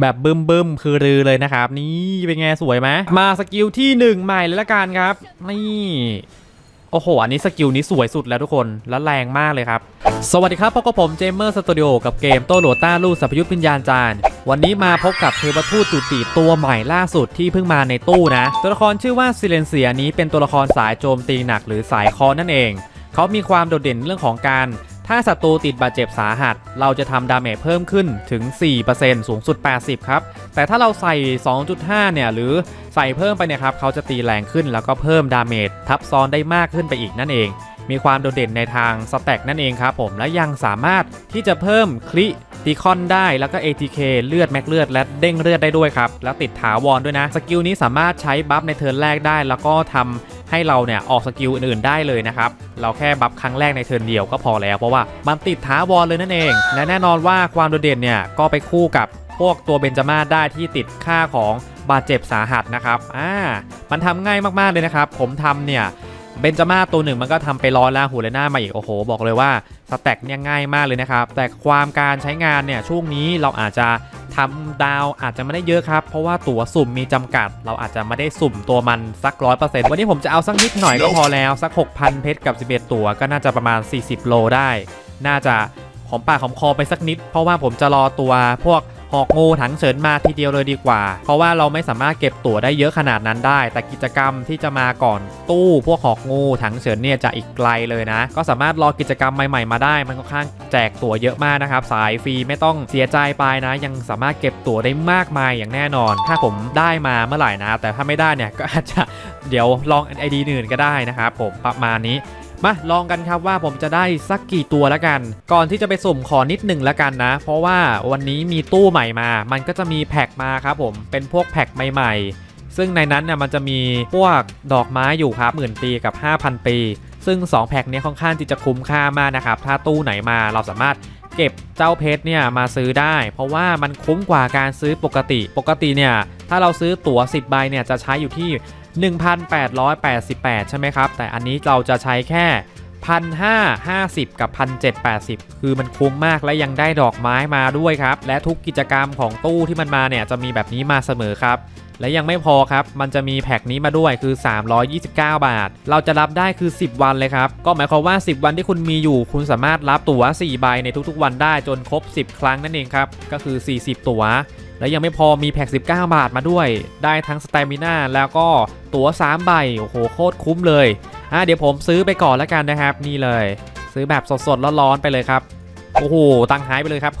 แบบบึมบึมๆคือรือเลยนะครับ นี่เป็นไงสวยไหมมาสกิลที่หนึ่งใหม่เลยละกันครับ นี่โอ้โห อันนี้สกิลนี้สวยสุดแล้วทุกคน และแรงมากเลยครับ สวัสดีครับพบกับผมเจมเมอร์สตูดิโอกับเกมโตโหลต้าลูกสัพยุทธวิญญาณจารย์ วันนี้มาพบกับเทวทูตจุติตัวใหม่ล่าสุดที่เพิ่งมาในตู้นะ ตัวละครชื่อว่าซิเลนเซียนี้เป็นตัวละครสายโจมตีหนักหรือสายคอนั่นเอง เขามีความโดดเด่นเรื่องของการ ถ้าศัตรูติดบาดเจ็บสาหัส เราจะทำดาเมจเพิ่มขึ้นถึง 4%สูงสุด 80 ครับ แต่ถ้าเราใส่ 2.5 เนี่ย หรือใส่เพิ่มไปเนี่ยครับ เขาจะตีแรงขึ้นแล้วก็เพิ่มดาเมจทับซ้อนได้มากขึ้นไปอีกนั่นเอง มีความโดดเด่นในทางสแต็กนั่นเองครับผม และยังสามารถที่จะเพิ่มคลิตีคอนได้แล้วก็ ATK เลือดแม็กเลือด และเด้งเลือดได้ด้วยครับ แล้วติดถาวรด้วยนะ สกิลนี้สามารถใช้บัฟในเทิร์นแรกได้ แล้วก็ทำ ให้เราเนี่ยออกสกิลอื่นๆได้เลยนะครับ เราแค่บัฟครั้งแรกในเทิร์นเดียวก็พอแล้วเพราะว่ามันติดถาวรเลยนั่นเอง และแน่นอนว่าความโดดเด่นเนี่ยก็ไปคู่กับพวกตัวเบนจามาได้ที่ติดค่าของบาดเจ็บสาหัสนะครับ อ่า มันทำง่ายมากๆเลยนะครับ ผมทำเนี่ย เบนจาม่าตัวหนึ่งมันก็ทำไปร้อยแล้วหูเลน่ามาอีก โอ้โห บอกเลยว่าสแต็กเนี่ยง่ายมากเลยนะครับ แต่ความการใช้งานเนี่ยช่วงนี้เราอาจจะ ทำดาวอาจจะไม่ได้เยอะครับ เพราะว่าตั๋วสุ่มมีจำกัด เราอาจจะไม่ได้สุ่มตัวมันสักร้อยเปอร์เซ็นต์วันนี้ผมจะเอาสักนิดหน่อยก็พอแล้วสัก 6,000 เพชรกับ 11 ตั๋วก็น่าจะประมาณ 40 โลได้ น่าจะหอมปากหอมคอไปสักนิด เพราะว่าผมจะรอตัวพวก หอกงูถังเฉินมาทีเดียวเลยดีกว่า เพราะว่าเราไม่สามารถเก็บตั๋วได้เยอะขนาดนั้นได้ แต่กิจกรรมที่จะมาก่อนตู้พวกหอกงูถังเฉินเนี่ยจะอีกไกลเลยนะ ก็สามารถรอกิจกรรมใหม่ๆมาได้ มันค่อนข้างแจกตั๋วเยอะมากนะครับ สายฟรีไม่ต้องเสียใจไปนะ ยังสามารถเก็บตั๋วได้มากมายอย่างแน่นอน ถ้าผมได้มาเมื่อไหร่นะ แต่ถ้าไม่ได้เนี่ยก็อาจจะเดี๋ยวลองไอดีอื่นก็ได้นะครับผมประมาณนี้ มาลองกันครับว่าผมจะได้สักกี่ตัวแล้วกัน ก่อนที่จะไปสุ่มขอนิดหนึ่งแล้วกันนะ เพราะว่าวันนี้มีตู้ใหม่มา มันก็จะมีแพ็คมาครับผมเป็นพวกแพ็คใหม่ ๆ ซึ่งในนั้นเนี่ยมันจะมีพวกดอกไม้อยู่ครับหมื่นปีกับ 5,000 ปี ซึ่ง 2 แพ็คเนี้ค่อนข้างที่จะคุ้มค่ามากนะครับถ้าตู้ไหนมาเราสามารถเก็บเจ้าเพชรเนี่ยมาซื้อได้ เพราะว่ามันคุ้มกว่าการซื้อปกติ ปกติเนี่ยถ้าเราซื้อตั๋ว 10 ใบเนี่ยจะใช้อยู่ที่ 1,888 ใช่ไหมครับ แต่อันนี้เราจะใช้แค่ 1,550 กับ 1,780 คือมันคุ้มมากและยังได้ดอกไม้มาด้วยครับ และทุกกิจกรรมของตู้ที่มันมาเนี่ยจะมีแบบนี้มาเสมอครับ และยังไม่พอครับ มันจะมีแพ็คนี้มาด้วยคือ 329 บาท เราจะรับได้คือ 10 วันเลยครับ ก็หมายความว่า 10 วันที่คุณมีอยู่ คุณสามารถรับตั๋ว 4 ใบในทุกๆ วันได้จนครบ 10 ครั้งนั่นเองครับ ก็คือ 40 ตั๋ว และยังไม่พอมีแพ็ค19 บาทมาด้วย ได้ทั้งสเตมิน่าแล้วก็ตั๋ว 3 ใบ โอ้โห โคตรคุ้มเลยอะเดี๋ยวผมซื้อไปก่อนแล้วกันนะครับ นี่เลย ซื้อแบบสดๆร้อนๆไปเลยครับ โอ้โห ตังค์หายไปเลยครับ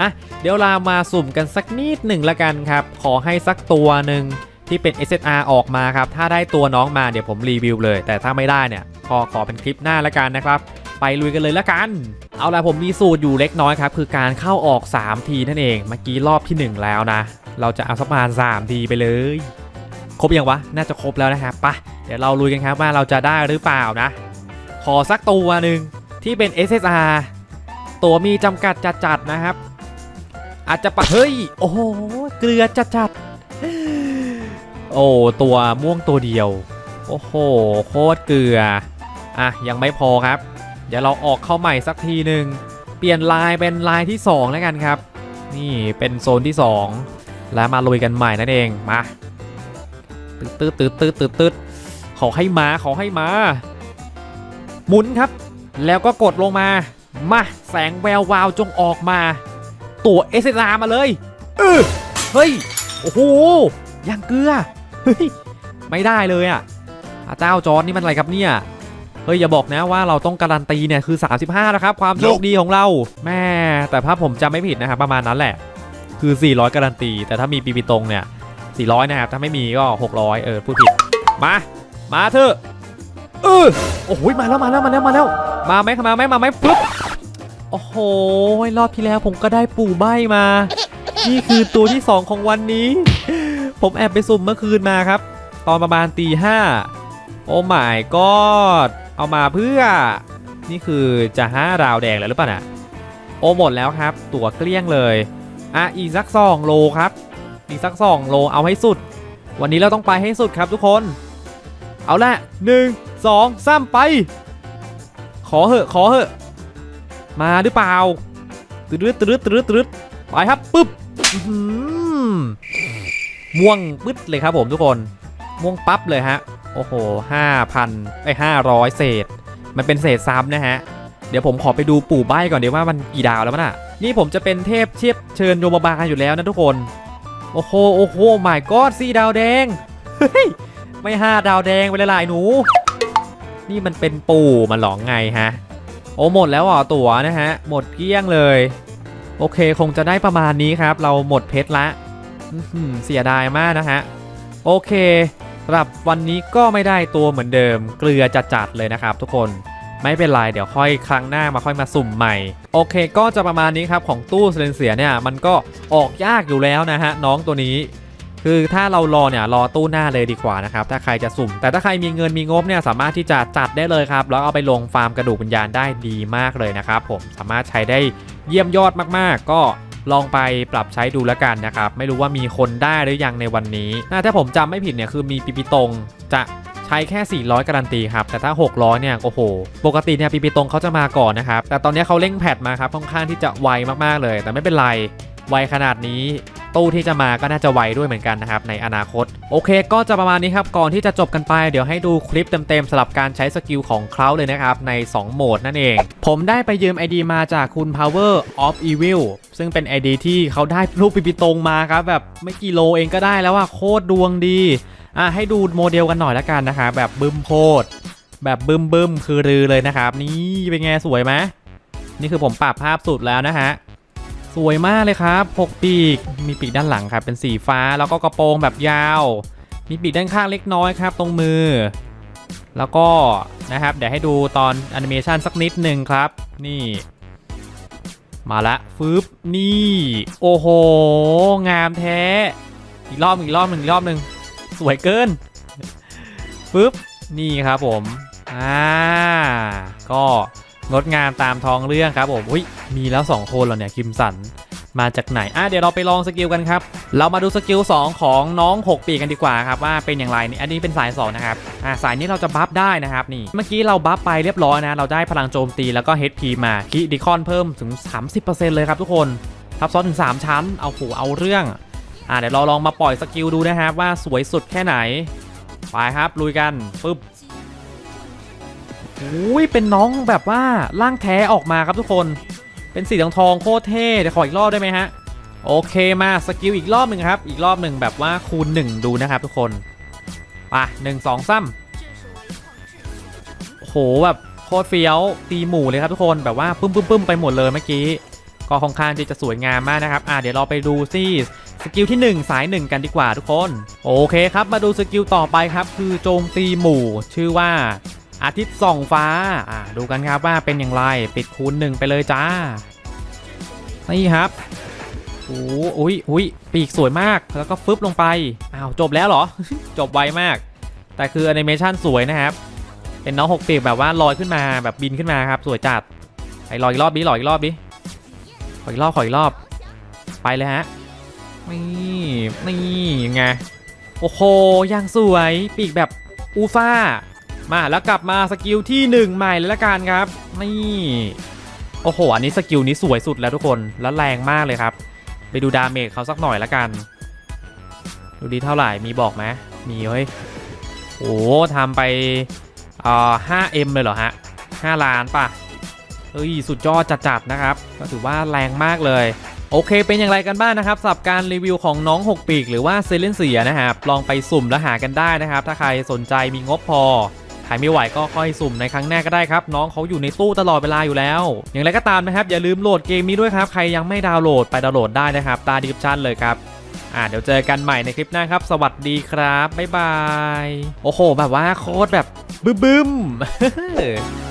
อะ เดี๋ยวเรามาสุ่มกันสักนิดหนึ่งละกันครับ ขอให้สักตัวหนึ่งที่เป็น SSR ออกมาครับ ถ้าได้ตัวน้องมาเดี๋ยวผมรีวิวเลย แต่ถ้าไม่ได้เนี่ย ขอขอเป็นคลิปหน้าละกันนะครับ ไปลุยกันเลยละกัน เอาละผมมีสูตรอยู่เล็กน้อยครับ คือการเข้าออก 3 ทีนั่นเอง เมื่อกี้รอบทีหนึ่1 แล้วนะ เราจะเอาสักประมาณ3ทีไปเลย ครบยังวะ น่าจะครบแล้วนะครับปะเดี๋ยวเราลุยกันครับว่าเราจะได้หรือเปล่านะ ขอสักตัวหนึ่งที่เป็น SSR ตัวมีจำกัดจัดๆนะครับ อาจจะปะเฮ้ย โอ้โห เกลือจัดๆ โอ้ ตัวม่วงตัวเดียว โอ้โห โคตรเกลือ อะ ยังไม่พอครับ เดี๋ยวเราออกเข้าใหม่สักทีหนึ่งเปลี่ยนลายเป็นลายที่ 2 แล้วกันครับ นี่เป็นโซนที่ 2 แล้วมาลุยกันใหม่นั่นเองมาตืดตืดตืดตืดตืดตืดขอให้มาขอให้มา หมุนครับ แล้วก็กดลงมามาแสงแวววาวจงออกมา ตัวเอสอามาเลยเออเฮ้ยโอ้โหยังเกลือเฮ้ยไม่ได้เลยอะเจ้าจอนนี่มันอะไรครับเนี่ย เฮ้ยอย่าบอกนะว่าเราต้องการันตีเนี่ยคือ 35 นะครับ ความโชคดีของเราแม่แต่ถ้าผมจำไม่ผิดนะครับประมาณนั้นแหละ คือ 400 การันตี แต่ถ้ามีปีปีตรงเนี่ย 400 นะครับ ถ้าไม่มีก็ 600 เออพูดผิด มา มาเถอะเออโอ้โหมาแล้วมาแล้วมาแล้วมาแล้ว มาไหมมาไหมมาไหมปึ๊บโอ้โหรอบที่แล้วผมก็ได้ปู่ใบมา นี่คือตัวที่ 2 ของวันนี้ ผมแอบไปสุ่มเมื่อคืนมาครับ ตอนประมาณตีห้าโอ้ my god เอามาเพื่อนี่คือจะห้าราวแดงแล้วหรือเปล่าน่ะโอหมดแล้วครับ ตั๋วเกลี้ยงเลยอะอีกสักสองโลครับ อีกสักสองโลเอาให้สุด วันนี้เราต้องไปให้สุดครับทุกคน เอาละหนึ่งสองสามไป ขอเหอะขอเหอะ มาหรือเปล่าตืดตืดตืดตืดไปครับปึ๊บม่วงปึ๊ดเลยครับผมทุกคน ม่วงปั๊บเลยฮะ โอ้โหห้าพันไอ้ห้าร้อยเศษ มันเป็นเศษซ้ำนะฮะ เดี๋ยวผมขอไปดูปู่ใบก่อนเดี๋ยวว่ามันกี่ดาวแล้วมันอะ นี่ผมจะเป็นเทพเทียบเชิญโยมบาลอยู่แล้วนะทุกคน โอ้โห โอ้โห my god สี่ดาวแดง เฮ้ย ไม่ห้าดาวแดงไปเลยล่ะไอ้หนู นี่มันเป็นปู่มันหลองไงฮะ โอ้หมดแล้วอะตั๋วนะฮะ หมดเกลี้ยงเลย โอเคคงจะได้ประมาณนี้ครับ เราหมดเพชรละเสียดายมากนะฮะ โอเค สำหรับวันนี้ก็ไม่ได้ตัวเหมือนเดิม เกลือจัดๆเลยนะครับทุกคนไม่เป็นไรเดี๋ยวค่อยครั้งหน้ามาค่อยมาสุ่มใหม่ โอเคก็จะประมาณนี้ครับของตู้เซเลนเซียเนี่ยมันก็ออกยากอยู่แล้วนะฮะน้องตัวนี้ คือถ้าเรารอเนี่ยรอตู้หน้าเลยดีกว่านะครับถ้าใครจะสุ่ม แต่ถ้าใครมีเงินมีงบเนี่ยสามารถที่จะจัดได้เลยครับแล้วเอาไปลงฟาร์มกระดูกวิญญาณได้ดีมากเลยนะครับผมสามารถใช้ได้เยี่ยมยอดมากๆ ก็ ลองไปปรับใช้ดูแล้วกันนะครับ ไม่รู้ว่ามีคนได้หรือยังในวันนี้น่าถ้าผมจำไม่ผิดเนี่ยคือมีปิปิตงจะใช้แค่ 400 การันตีครับ แต่ถ้า 600 เนี่ย โอ้โห ปกติเนี่ยปีปีตรงเขาจะมาก่อนนะครับ แต่ตอนนี้เขาเร่งแพทมาครับ ค่อนข้างที่จะไวมาก ๆ เลย แต่ไม่เป็นไร ไวขนาดนี้ ตู้ที่จะมาก็น่าจะไวด้วยเหมือนกันนะครับในอนาคต โอเค ก็จะประมาณนี้ครับก่อนที่จะจบกันไป เดี๋ยวให้ดูคลิปเต็มๆสำหรับการใช้สกิลของเขาเลยนะครับใน 2 โหมดนั่นเอง ผมได้ไปยืม ID มาจากคุณ Power of Evil ซึ่งเป็น ID ที่เขาได้รูปปิปิตรงมาครับแบบไม่กี่โลเองก็ได้แล้วว่าโคตรดวงดีอะให้ดูโมเดลกันหน่อยละกันนะครับแบบบึมโคตรแบบบึมบึมคือรือเลยนะครับ นี่เป็นไงสวยไหมนี่คือผมปรับภาพสุดแล้วนะฮะ สวยมากเลยครับพกปีก มีปีกด้านหลังครับ เป็นสีฟ้าแล้วก็กระโปรงแบบยาว มีปีกด้านข้างเล็กน้อยครับ ตรงมือ แล้วก็นะครับ เดี๋ยวให้ดูตอนแอนิเมชันสักนิดหนึ่งครับ นี่ มาละฟึบนี่ โอ้โห งามแท้ อีกรอบอีกรอบหนึ่งอีกรอบหนึ่งสวยเกินฟึบนี่ครับผม อ่า ก็ งดงามตามท้องเรื่องครับผมอุ้ยมีแล้ว 2 คนเหรอเนี่ยคิมสันมาจากไหนอะเดี๋ยวเราไปลองสกิลกันครับ เรามาดูสกิล 2 ของน้อง 6 ปีกันดีกว่าครับว่าเป็นอย่างไรนี่อันนี้เป็นสาย 2 นะครับอ่าสายนี้เราจะบัฟได้นะครับนี่ เมื่อกี้เราบัฟไปเรียบร้อยนะ เราได้พลังโจมตีแล้วก็ HP มาคิดิคอนเพิ่มถึง 30%เลยครับทุกคนทับซ้อนถึง 3 ชั้น เอาโหเอาเรื่องอ่าเดี๋ยวเราลองมาปล่อยสกิลดูนะครับว่าสวยสุดแค่ไหนไปครับลุยกันปึ๊บ อุ้ยเป็นน้องแบบว่าร่างแท้ออกมาครับทุกคน เป็นสีทองทองโคตรเท่เดี๋ยวขออีกรอบได้ไหมฮะ โอเคมาสกิลอีกรอบหนึ่งครับ อีกรอบหนึ่งแบบว่าคูณ 1 ดูนะครับทุกคนป่ะหนึ่งสองซ้ำโหแบบโคตรเฟี้ยวตีหมู่เลยครับทุกคนแบบว่าปึ้มปึ้มปึ้มไปหมดเลยเมื่อกี้ก็ค่อนข้างที่จะสวยงามมากนะครับ อะเดี๋ยวเราไปดูซิสกิลที่ 1 สาย 1 กันดีกว่าทุกคน โอเคครับ มาดูสกิลต่อไปครับ คือโจมตีหมู่ ชื่อว่า อาทิตย์ส่องฟ้าอ่าดูกันครับว่าเป็นอย่างไรปิดคูณหนึ่งไปเลยจ้า นี่ครับโอ้อุ้ยอุ้ยปีกสวยมากแล้วก็ฟึบลงไปอ้าวจบแล้วเหรอ จบไวมาก แต่คือแอนิเมชันสวยนะครับ เป็นน้องหกปีกแบบว่าลอยขึ้นมาแบบบินขึ้นมาครับ สวยจัดไอ้ลอยอีกรอบดิลอยอีกรอบดิขออีกรอบขออีกรอบ ไปเลยฮะนี่นี่ไงโอ้โหยังสวยปีกแบบอูฟ่า มาแล้วกลับมาสกิลที่ 1 ใหม่เลยละกันครับ นี่ โอ้โห อันนี้สกิลนี้สวยสุดแล้วทุกคนแล้วแรงมากเลยครับ ไปดูดาเมจเขาสักหน่อยละกัน ดูดีเท่าไหร่มีบอกไหมมีเฮ้ยโอ้ทำไปเอ่อ 5M เลยเหรอฮะ5ล้านป่ะเฮ้ยสุดยอดจัดๆนะครับ ก็ถือว่าแรงมากเลย โอเค เป็นอย่างไรกันบ้างนะครับสำหรับการรีวิวของน้อง 6 ปีก หรือว่าเซเลนเซียนะครับลองไปสุ่มและหากันได้นะครับ ถ้าใครสนใจมีงบพอ ใครไม่ไหวก็ค่อยสุ่มในครั้งหน้าก็ได้ครับ น้องเขาอยู่ในตู้ตลอดเวลาอยู่แล้ว อย่างไรก็ตามนะครับ อย่าลืมโหลดเกมนี้ด้วยครับใครยังไม่ดาวน์โหลดไปดาวน์โหลดได้นะครับตาดิสชั่นเลยครับอ่าเดี๋ยวเจอกันใหม่ในคลิปหน้าครับ สวัสดีครับ บ๊ายบาย โอ้โห แบบว่าโคตรแบบบึ้มๆ